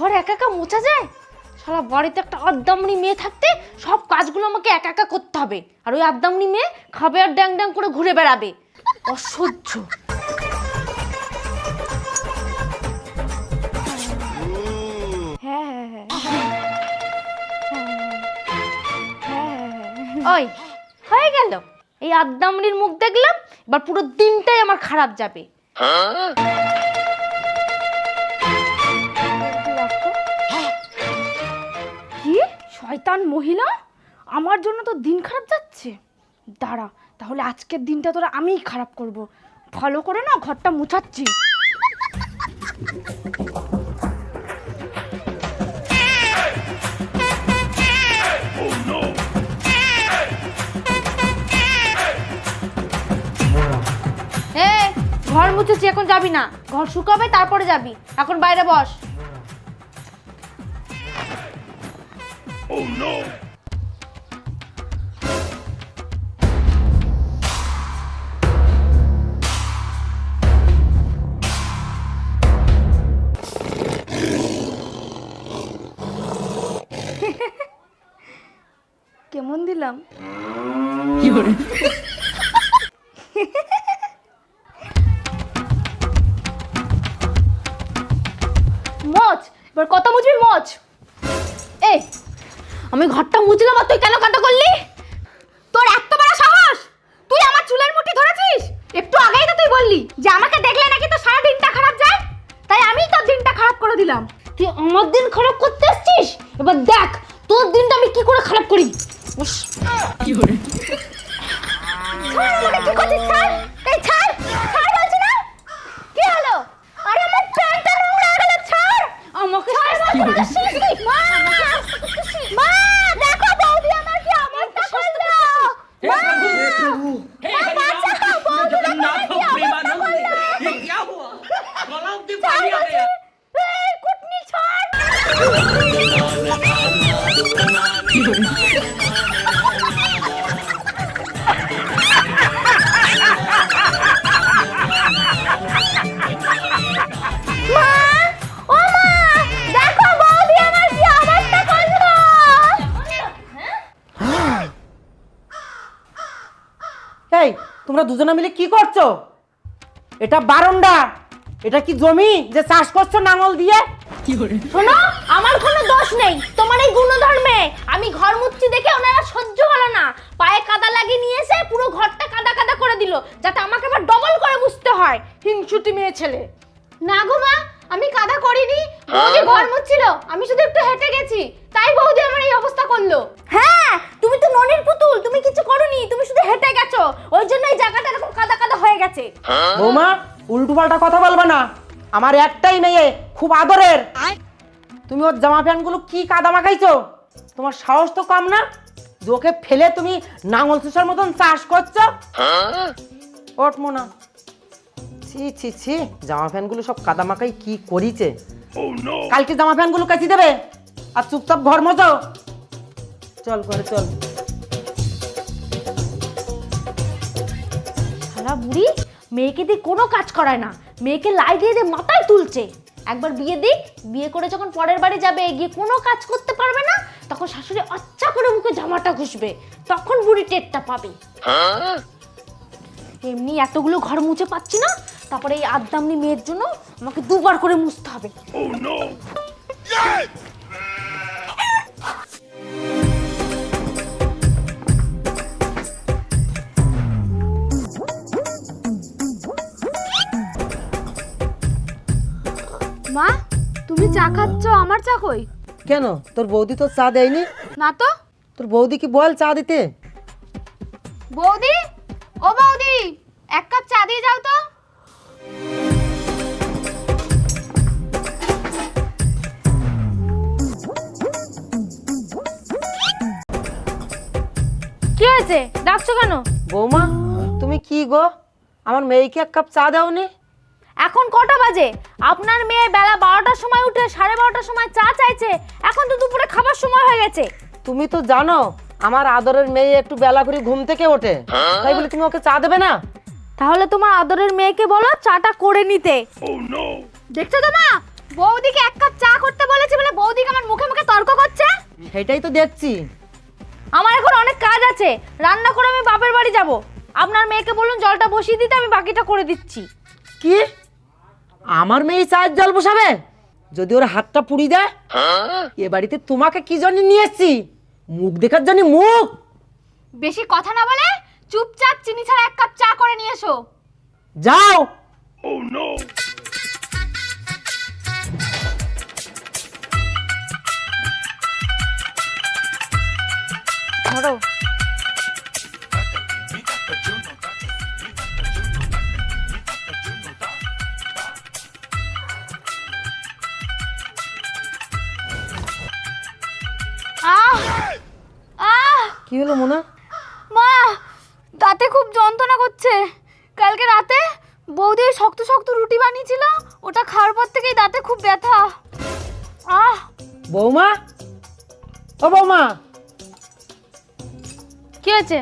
ঘর একা একা মোছা যায়? সারা বাড়িতে একটা আদ্দামনি মেয়ে থাকতে সব কাজগুলো আমাকে একা একা করতে হবে। আর ওই আদ্দামনি মেয়ে খাবে আর ড্যাং ড্যাং করে ঘুরে বেড়াবে। অসহ্য। হ্যাঁ হ্যাঁ হ্যাঁ। ওই, হয়ে গেল। এই আদ্দামনির মুখ দেখলাম, এবার পুরো দিনটাই আমার খারাপ যাবে। শয়তান মহিলা? আমার জন্য তো দিন খারাপ যাচ্ছে। দাঁড়া, তাহলে আজকের দিনটা তোরা আমিই খারাপ করব। ভালো করে না ঘরটা মুছাচ্ছি। ঘর মুছেছি এখন যাবি না। ঘর শুকাবে, তারপরে যাবি। এখন বাইরে বস। কেমন দিলাম। তুই আমার দিন খারাপ করতে আসছিস? এবার দেখ তোর দিনটা আমি কি করে খারাপ করি? কি আমাকে। এই, তোমরা দুজনে মিলে কি করছ? এটা বারন্ডা এটা কি জমি যে চাষ করছ নাঙল দিয়ে? শোনো আমার কোনো দোষ নেই। তোমার এই গুণধর্মে আমি ঘর মুচ্ছি দেখে ওনারা সহ্য হলো না। পায়ে কাদা লাগিয়ে নিয়ে এসে পুরো ঘরটা কাদা কাদা করে দিল যাতে আমাকে আবার ডবল করে বুঝতে হয়। হিংসুতি মেয়ে ছেলে। না গো মা আমি কাদা করিনি। বৌদি ঘর মুচ্ছিল। আমি শুধু একটু হেঁটে গেছি। তাই বৌদি আমার এই অবস্থা করল। হ্যাঁ তুমি তো ননির পুতুল। তুমি কিছু করনি। তুমি শুধু হেঁটে গেছো। ওই জন্য এই জায়গাটা এরকম কাদা কাদা হয়ে গেছে। বৌমা উল্টো পাল্টা কথা বলবে না। আমার একটাই মেয়ে খুব আদরের। তুমি ওর জামা প্যান্টগুলো কি কাদা মাখাইছো তোমার সাহস তো কম না? যে ওকে ফেলে তুমি নাঙল চুষার মতন চাষ করছ? ওঠ মোনা। ছি ছি ছি জামা প্যান্টগুলো সব কাদা মাখাই কি করিছে? কালকে জামা প্যান্টগুলো কাচি দেবে? আর চুপচাপ ঘর মতো চল করে চল। বুড়ি মেয়েকে দিয়ে কোনো কাজ করায় না। মেয়েকে লাই দিয়ে যে মাথায় তুলছে। একবার বিয়ে দিক বিয়ে করে যখন পরের বাড়ি যাবে গিয়ে কোনো কাজ করতে পারবে না তখন শাশুড়ি আচ্ছা করে মুখে জামাটা ঘুষবে। তখন বুড়ি টেরটা পাবে। এমনি এতগুলো ঘর মুছে পাচ্ছি না তারপরে এই আদ্দামনি মেয়ের জন্য আমাকে দুবার করে মুছতে হবে। তুমি চা খাচ্ছ আমার চা কই? কেন? তোর বৌদি তো চা দেয়নি? না তো। তোর বৌদি কি বল চা দিতে? বৌদি? ও বৌদি এক কাপ চা দিয়ে যাও তো। কি হয়েছে? ডাকছো কেন? বৌমা তুমি কি গো? আমার মেয়েকে এক কাপ চা দাওনি? এখন কটা বাজে? আপনার মেয়ে বেলা বারোটার সময় উঠে সাড়ে বারোটার সময় চা চাইছে। এখন তো দুপুরে খাবার সময় হয়ে গেছে। তুমি তো জানো আমার আদরের মেয়ে একটু বেলা করে ঘুম থেকে ওঠে। তাই বলে তুমি ওকে চা দেবে না? তাহলে তোমার আদরের মেয়েকে বলো চাটা করে নিতে। দেখছ তো মা? বৌদিকে এক কাপ চা করতে বলেছি বলে বৌদিকে আমার মুখে মুখে তর্ক করছে? সেটাই তো দেখছি। আমার এখন অনেক কাজ আছে। রান্না করে আমি বাপের বাড়ি যাব। আপনার মেয়েকে বলুন জলটা বসিয়ে দিতে আমি বাকিটা করে দিচ্ছি। কি? আমার মেয়ে চায়ের জল বসাবে? যদি ওর হাতটা পুড়ি দেয়? এ বাড়িতে তোমাকে কি জন্য নিয়ে এসছি? মুখ দেখার জন্য মুখ! বেশি কথা না বলে চুপচাপ চিনি ছাড়া এক কাপ চা করে নিয়ে এসো। যাও! ধরো। হলো মোনা? মা দাঁতে খুব যন্ত্রণা করছে। কালকে রাতে বৌদি ওই শক্ত শক্ত রুটি বানিয়েছিল ওটা খাওয়ার পর থেকেই দাঁতে খুব ব্যথা। আহ! বৌমা? ও বৌমা! কি হয়েছে?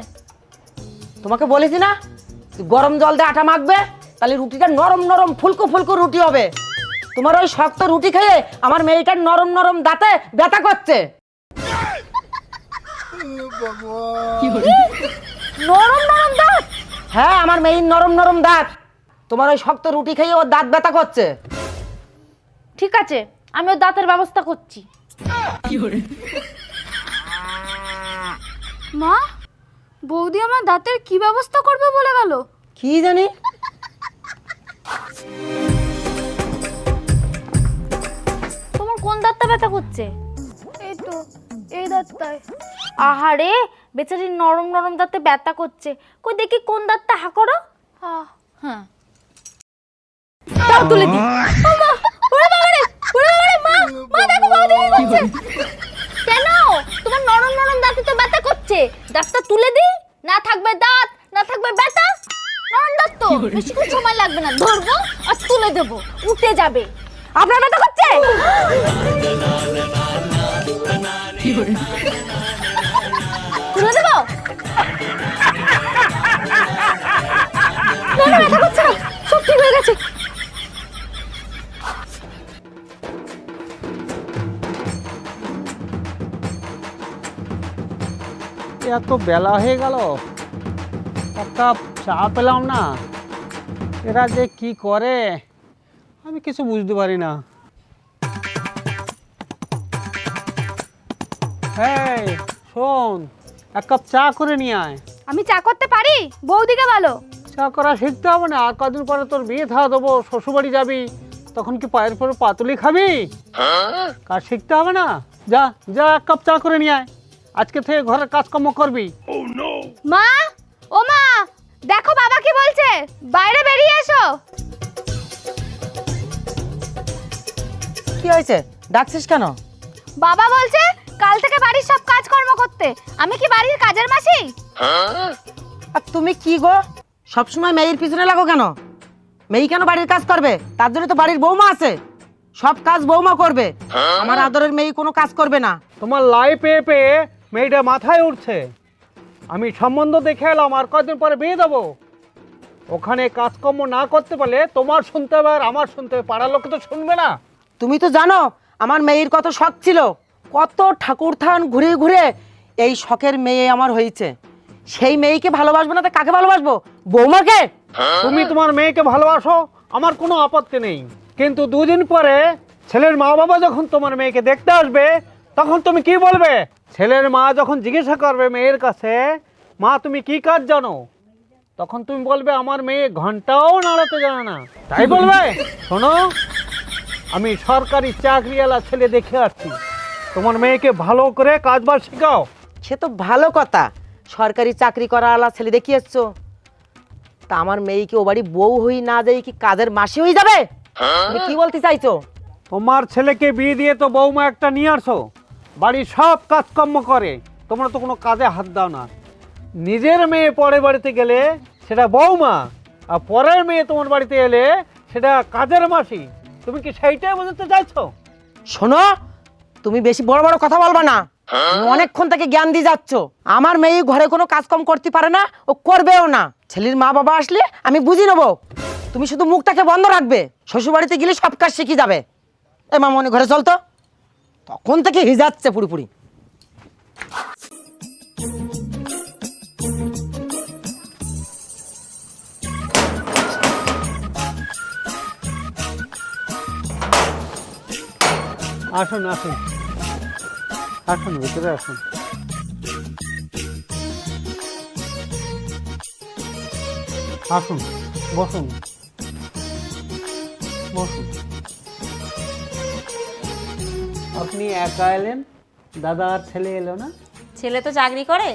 তোমাকে বলেছি না গরম জল দিয়ে আটা মাখবে তাহলে রুটিটা নরম নরম ফুলকো ফুলকো রুটি হবে। তোমার ওই শক্ত রুটি খেয়ে আমার মেয়েটার নরম নরম দাঁতে ব্যথা করছে। নরম নরম দাঁত। হ্যাঁ আমার মেয়ের নরম নরম দাঁত। তোমার ওই শক্ত রুটি খেয়ে ওর দাঁত ব্যথা করছে। ঠিক আছে আমি ওর দাঁতের ব্যবস্থা করছি। মা বৌদি আমার দাঁতের কি ব্যবস্থা করবে বলে গেল? কি জানি? তোমার কোন দাঁতটা ব্যথা করছে? এই তো এই দাঁতটায়। আহারে বেচারি নরম নরম দাঁতে ব্যথা করছে। কই দেখি কোন দাঁতটা? হা করো। হ্যাঁ। দাও তুলে দি মা ওরে বাবা রে ওরে বাবা রে মা মা দেখো করছে। কেন? তোমার নরম নরম দাঁতে তো ব্যথা করছে। দাঁতটা তুলে দি না থাকবে দাঁত না থাকবে ব্যথা। নরম দাঁত তো। বেশিক্ষণ সময় লাগবে না। ধরবো আর তুলে দেবো। উঠে যাবে। আপনার ব্যথা করছে? এত বেলা হয়ে গেল। এক কাপ চা পেলাম না। এরা যে কি করে আমি কিছু বুঝতে পারি না। হ্যাঁ শোন এক কাপ চা করে নিয়ে আয়। আমি চা করতে পারি? বৌদিকে ভালো চা করা শিখতে হবে না আর কদিন পরে তোর বিয়ে থাকা দেবো শ্বশুরবাড়ি যাবি তখন কি পায়ের পরে পাতুলি খাবি? কাজ শিখতে হবে না? যা যা এক কাপ চা করে নিয়ে আয়। আজকে থেকে ঘরের কাজকর্ম করবি। মা? ও মা! দেখো বাবা কি বলছে। বাইরে বেরিয়ে এসো। কি হয়েছে? ডাকছিস কেন? বাবা বলছে কাল থেকে বাড়ির সব কাজকর্ম করতে। আমি কি বাড়ির কাজের মাসি? আর তুমি কি গো? সবসময় মেয়ের পিছনে লাগো কেন? মেয়ে কেন বাড়ির কাজ করবে? তার জন্য তো বাড়ির বৌমা আছে। সব কাজ বৌমা করবে। আমার আদরের মেয়ে কোনো কাজ করবে না। তোমার লাই পেয়ে পেয়ে মেয়েটা মাথায় উঠছে। আমি সম্বন্ধ দেখে এলাম আর কদিন পরে বিয়ে দেবো? ওখানে কাজকর্ম না করতে পারলে তোমার শুনতে হবে আর আমার শুনতে হবে। পাড়ার লোক তো শুনবে না। তুমি তো জানো আমার মেয়ের কত শখ ছিল। কত ঠাকুর থান ঘুরে ঘুরে এই শখের মেয়ে আমার হয়েছে। সেই মেয়েকে ভালোবাসবো না তো কাকে ভালোবাসবো? বৌমাকে? তুমি তোমার মেয়েকে ভালোবাসো আমার কোনো আপত্তি নেই। কিন্তু দুদিন পরে ছেলের মা বাবা যখন তোমার মেয়েকে দেখতে আসবে তখন তুমি কি বলবে? ছেলের মা যখন জিজ্ঞাসা করবে মেয়ের কাছে মা তুমি কি কাজ জানো? তখন তুমি বলবে আমার মেয়ে ঘন্টাও নাড়াতে জানে না। তাই বলবে? শোনো আমি সরকারি চাকরিওয়ালা ছেলে দেখে আসছি। তোমার মেয়েকে ভালো করে কাজবাজ শেখাও। সে তো ভালো কথা। সরকারি চাকরি করা আলা ছেলে দেখিয়ে এসছো তা আমার মেয়েকে ও বাড়ি বউ হই না যাই কি কাজের মাসি হয়ে যাবে? তুমি কি বলতে চাইছো? তোমার ছেলেকে বিয়ে দিয়ে তো বৌমা একটা নিয়ে আসো। বাড়ির সব কাজকর্ম করে, তোমরা তো কোনো কাজে হাত দাও না। নিজের মেয়ে পরের বাড়িতে গেলে সেটা বৌমা, আর পরের মেয়ে তোমার বাড়িতে এলে সেটা কাজের মাসি। তুমি কি সেইটাই বোঝাতে চাইছো? শোনো, তুমি বেশি বড় বড় কথা বলবা না। অনেকক্ষণ থেকে জ্ঞান দিয়ে যাচ্ছ। আমার মেয়ে ঘরে কোনো কাজকর্ম করতে পারে না, ও করবেও না। ছেলের মা বাবা আসলে আমি বুঝি নেব। তুমি শুধু মুখটাকে বন্ধ রাখবে শ্বশুর বাড়িতে গেলে সব কাজ শিখে যাবে। এ মামনি, ঘরে চল তো। তখন থেকে হিজাচ্ছে পুরোপুরি। আসুন আসুন। আসুন ভিতরে আসুন। আসুন বসুন। বসুন। আপনি একা এলেন? দাদা আর ছেলে এলো না? ছেলে তো চাকরি করে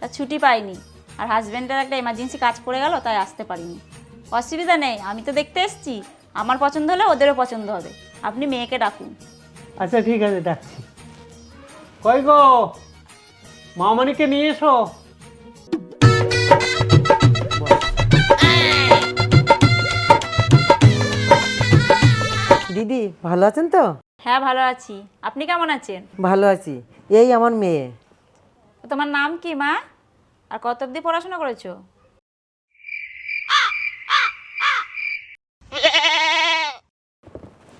তা ছুটি পাইনি। আর হাজব্যান্ডের একটা এমার্জেন্সি কাজ পড়ে গেল তাই আসতে পারিনি। অসুবিধা নেই আমি তো দেখতে এসেছি। আমার পছন্দ হলে ওদেরও পছন্দ হবে। আপনি মেয়েকে ডাকুন। আচ্ছা ঠিক আছে ডাকছি। কই গো? মামনিকে নিয়ে এসো। দিদি ভালো আছেন তো? হ্যাঁ ভালো আছি। আপনি কেমন আছেন? ভালো আছি। এই আমার মেয়ে। তোমার নাম কি মা? আর কত অবধি পড়াশোনা করেছ?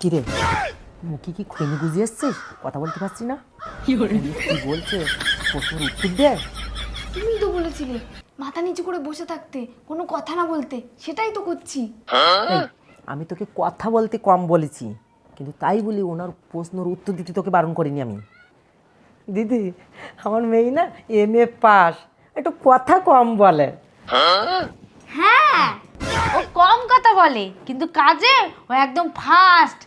কি রে? মুখে কি খুনি গুজে এসছিস কথা বলতে পারছি না। কি বলছে? প্রশ্নের উত্তর দে। তুমি তো বলেছিলে মাথা নিচু করে বসে থাকতে কোনো কথা না বলতে। সেটাই তো করছি। এই, আমি তোকে কথা বলতে কম বলেছি। কিন্তু তাই বলি ওনার প্রশ্নের উত্তর দিতে তোকে বারণ করিনি আমি। দিদি আমার মেয়ে না এম এ পাস। একটু কথা কম বলে। হ্যাঁ ও কম কথা বলে কিন্তু কাজে ও একদম ফাস্ট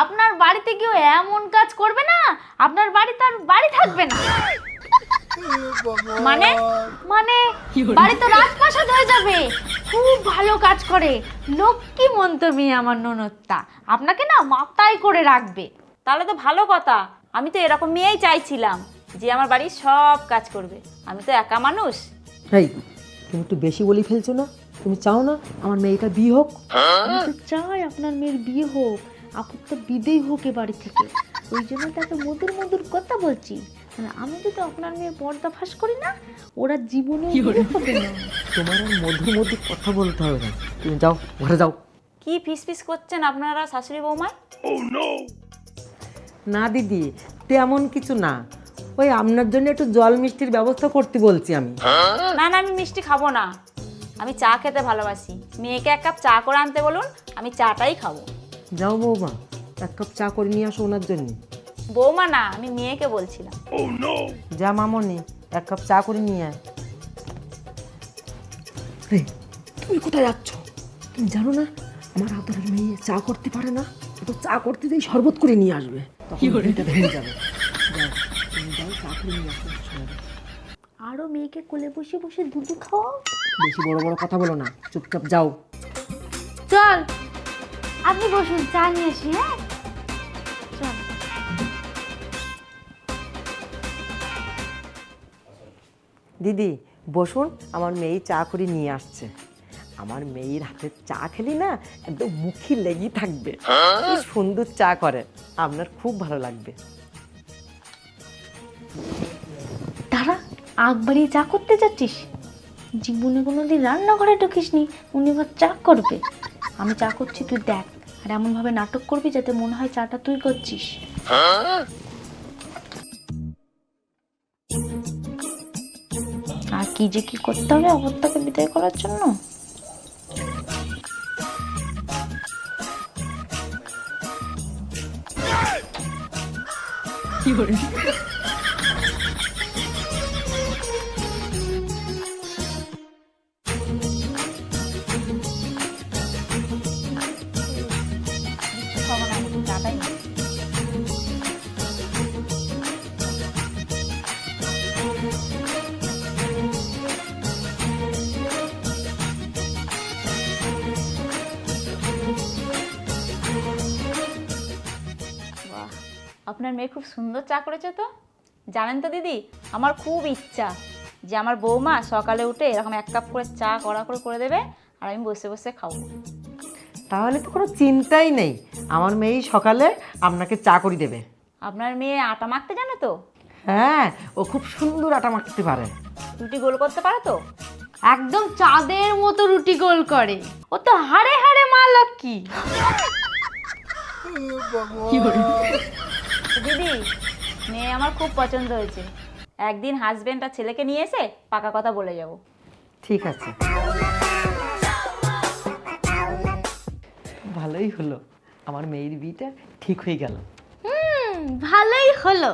আপনার বাড়িতে গিয়ে এমন কাজ করবে না? আপনার বাড়িতে আর বাড়ি থাকবে না। মানে? মানে? বাড়ি তো রাজপ্রাসাদ হয়ে যাবে। খুব ভালো কাজ করে। লক্ষ্মী মন্ত মেয়ে আমার ননদটা। আপনাকে না মাথায় করে রাখবে। তাহলে তো ভালো কথা। আমি তো এরকম মেয়েই চাইছিলাম যে আমার বাড়ির সব কাজ করবে। আমি তো একা মানুষ। এই তুমি একটু বেশি বলি ফেলছো না? তুমি চাও না আমার মেয়েটা বিয়ে হোক? আমি তো চাই আপনার মেয়ের বিয়ে হোক। আপুর তো বিদেই হোক এ বাড়ি থেকে। ওই জন্য তাকে মধুর মধুর কথা বলছি। মানে আমি যদি আপনার মেয়ে পর্দা ফাঁস করি না ওরা জীবনে হবে না। তোমার আর মধ্যে মধ্যে কথা বলতে হবে না। তুমি যাও ঘরে যাও। কি ফিস ফিস করছেন আপনারা শাশুড়ি বৌমায় না দিদি তেমন কিছু না। ওই আপনার জন্য একটু জল মিষ্টির ব্যবস্থা করতে বলছি আমি। না না আমি মিষ্টি খাব না। আমি চা খেতে ভালোবাসি। মেয়েকে এক কাপ চা করে আনতে বলুন আমি চাটাই খাব। যাও বৌমা। এক কাপ চা করে নিয়ে আসো ওনার জন্য। বৌমা না আমি মেয়েকে বলছিলাম। যা মামনি এক কাপ চা করে নিয়ে আয়। এই, তুমি কোথায় যাচ্ছ? তুমি জানো না আমার আদরের মেয়ে চা করতে পারে না ও তো চা করতে যেই শরবত করে নিয়ে আসবে। তখন বিয়েটা ভেঙে যাবে। যাও তুমি যাও চা করে নিয়ে আসো ওর আরও মেয়েকে কোলে বসে বসে দুধ খাওয়াও বেশি বড় বড় কথা বলো না চুপচাপ যাও। চল আপনি বসুন চা নিয়ে আসি হ্যাঁ? দিদি, বসুন, আমার মেয়ে চা করে নিয়ে আসছে। আমার মেয়ের হাতে চা খেলি না একদম মুখি লেগেই থাকবে। সুন্দর চা করে, আপনার খুব ভালো লাগবে। তারা আগ বাড়িয়ে চা করতে যাচ্ছিস? জীবনে কোনোদিন রান্নাঘরে ঢুকিসনি, উনি এবার চা করবে। আমি চা করছি, তুই দেখ, আর এমনভাবে নাটক করবি যাতে মনে হয় চাটা তুই করছিস। কি যে কি করতে হবে অবস্থাকে বিদায় করার জন্য? খাব আপনার মেয়ে খুব সুন্দর চা করেছে তো? জানেন তো দিদি আমার খুব ইচ্ছা যে আমার বৌমা সকালে উঠে এরকম এক কাপ করে চা কড়া করে করে দেবে আর আমি বসে বসে খাব। তাহলে তো কোনো চিন্তাই নেই। আমার মেয়ে সকালে আপনাকে চা করে দেবে। আপনার মেয়ে আটা মাখতে জানে তো? হ্যাঁ ও খুব সুন্দর আটা মাখতে পারে। রুটি গোল করতে পারে তো? একদম চাঁদের মতো রুটি গোল করে। ও তো হাড়ে হাড়ে মা লক্ষ্মী। দিদি মেয়ে আমার খুব পছন্দ হয়েছে। একদিন হাজবেন্ড আর ছেলেকে নিয়ে এসে পাকা কথা বলে যাব। ঠিক আছে। ভালোই হলো। আমার মেয়ের বিয়েটা ঠিক হয়ে গেল। হুম ভালোই হলো।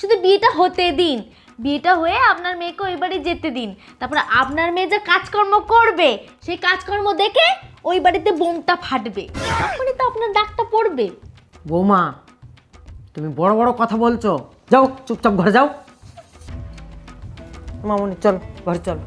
শুধু বিয়েটা হতে দিন। বিয়েটা হয়ে আপনার মেয়েকে ওই বাড়ি যেতে দিন। তারপরে আপনার মেয়ে যে কাজকর্ম করবে সেই কাজকর্ম দেখে ওই বাড়িতে বোমটা ফাটবে। তখনই তো আপনার ডাকটা পড়বে। বৌমা তুমি বড় বড় কথা বলছো। যাও চুপচাপ ঘরে যাও। মামনি চল ঘরে চল।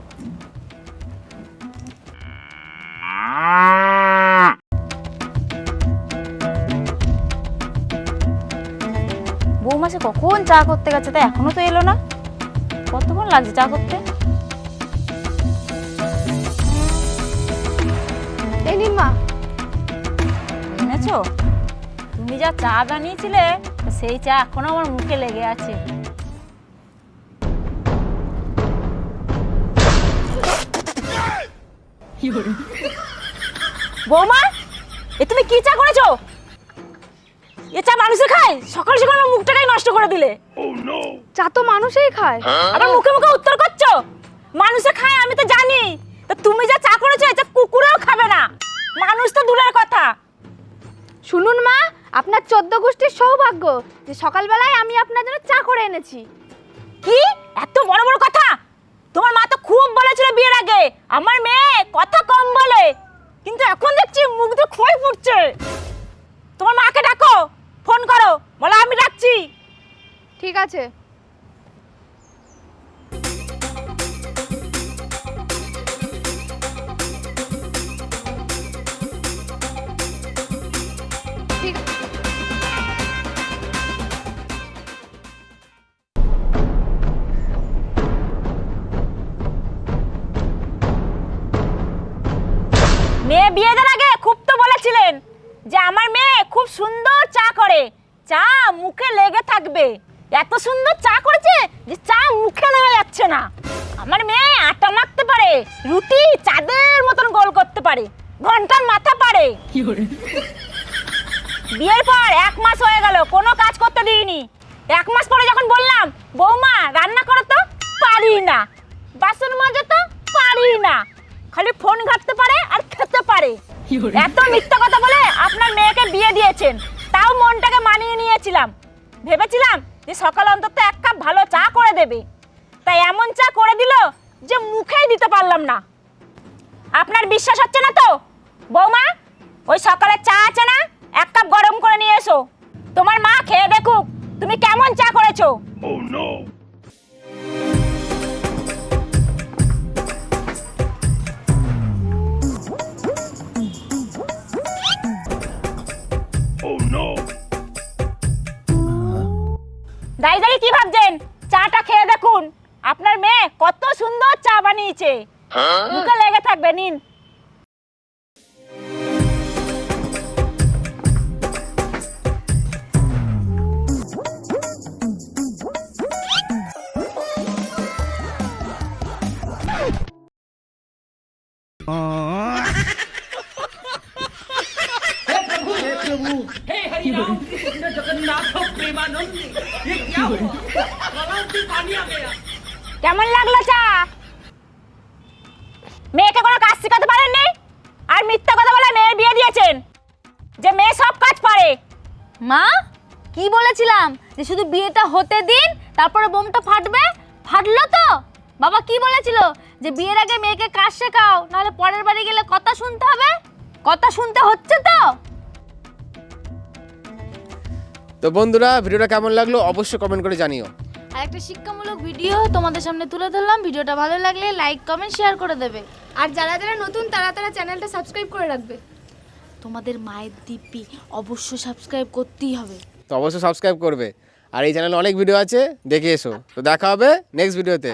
বৌমা সে কখন চা করতে গেছে তা এখনও তো এলো না। কতক্ষণ লাগছে চা করতে? এই নিন মা। এনেছো? তুমি যা চা বানিয়েছিলে সেই চা এখনও আমার মুখে লেগে আছে। বৌমা এ তুমি কি চা করেছ? এ চা মানুষে খায়? সকাল সকাল আমার মুখটাকেই নষ্ট করে দিলে। চা তো মানুষই খায়। আবার মুখে মুখে উত্তর করছ? মানুষে খায় আমি তো জানি। তা তুমি যা চা করেছ এটা কুকুরেও খাবে না। মানুষ তো দূরের কথা। শুনুন মা আপনার চোদ্দ গোষ্ঠীর সৌভাগ্য যে সকালবেলায় আমি আপনার জন্য চা করে এনেছি। কি? এত বড় বড় কথা? তোমার মা তো খুব বলেছিল বিয়ের আগে। আমার মেয়ে কথা কম বলে। কিন্তু এখন দেখছি মুখ তো খই ফুটছে। তোমার মাকে ডাকো ফোন করো বলো আমি ডাকছি। ঠিক আছে। মেয়ে বিয়ে দেওয়ার আগে খুব তো বলেছিলেন যে আমার মেয়ে খুব সুন্দর চা করে। চা মুখে লেগে থাকবে। এত সুন্দর চা করেছে যে চা মুখে নেওয়া যাচ্ছে না। আমার মেয়ে আটা মাখতে পারে রুটি চাঁদের মতন গোল করতে পারে ঘণ্টার মাথা পারে। বিয়ের পর এক মাস হয়ে গেল কোনো কাজ করতে দিইনি। এক মাস পরে যখন বললাম বৌমা রান্না করো তো? পারি না। বাসন মাজো তো? পারি না। খালি ফোন ঘাটতে পারে আর খেতে পারে। এত মিথ্যা কথা বলে আপনার মেয়েকে বিয়ে দিয়েছেন। তাও মনটাকে মানিয়ে নিয়েছিলাম। ভেবেছিলাম যে সকাল অন্তত এক কাপ ভালো চা করে দেবে। তাই এমন চা করে দিল যে মুখেই দিতে পারলাম না। আপনার বিশ্বাস হচ্ছে না তো? বৌমা ওই সকালে চা আছে না? এক কাপ গরম করে নিয়ে এসো। তোমার মা খেয়ে দেখুক তুমি কেমন চা করেছ। দাই দাই কি ভাবছেন? চাটা খেয়ে দেখুন। আপনার মেয়ে কত সুন্দর চা বানিয়েছে। মুখে লেগে থাকবে নিন। हे কেমন লাগল চা? মেয়েকে কোনো কাজ শেখাতে পারেননি? আর মিথ্যা কথা বলে মেয়ের বিয়ে দিয়েছেন? যে মেয়ে সব কাজ পারে। মা, কি বলেছিলাম? যে শুধু বিয়েটা হতে দিন, তারপরে বোমটা ফাটবে? ফাটলো তো? বাবা কি বলেছিল? যে বিয়ের আগে মেয়েকে কাজ শেখাও, নাহলে পরের বাড়ি গেলে কথা শুনতে হবে? কথা শুনতে হচ্ছে তো? তো বন্ধুরা ভিডিওটা কেমন লাগল অবশ্যই কমেন্ট করে জানিও। আর একটা শিক্ষামূলক ভিডিও তোমাদের সামনে তুলে ধরলাম। ভিডিওটা ভালো লাগলে লাইক কমেন্ট শেয়ার করে দেবে। আর যারা যারা নতুন তারা তারা চ্যানেলটা সাবস্ক্রাইব করে রাখবে। তোমাদের মায়ের দিব্যি অবশ্যই সাবস্ক্রাইব করতেই হবে। তো অবশ্যই সাবস্ক্রাইব করবে। আর এই চ্যানেলে অনেক ভিডিও আছে দেখে এসো। তো দেখা হবে নেক্সট ভিডিওতে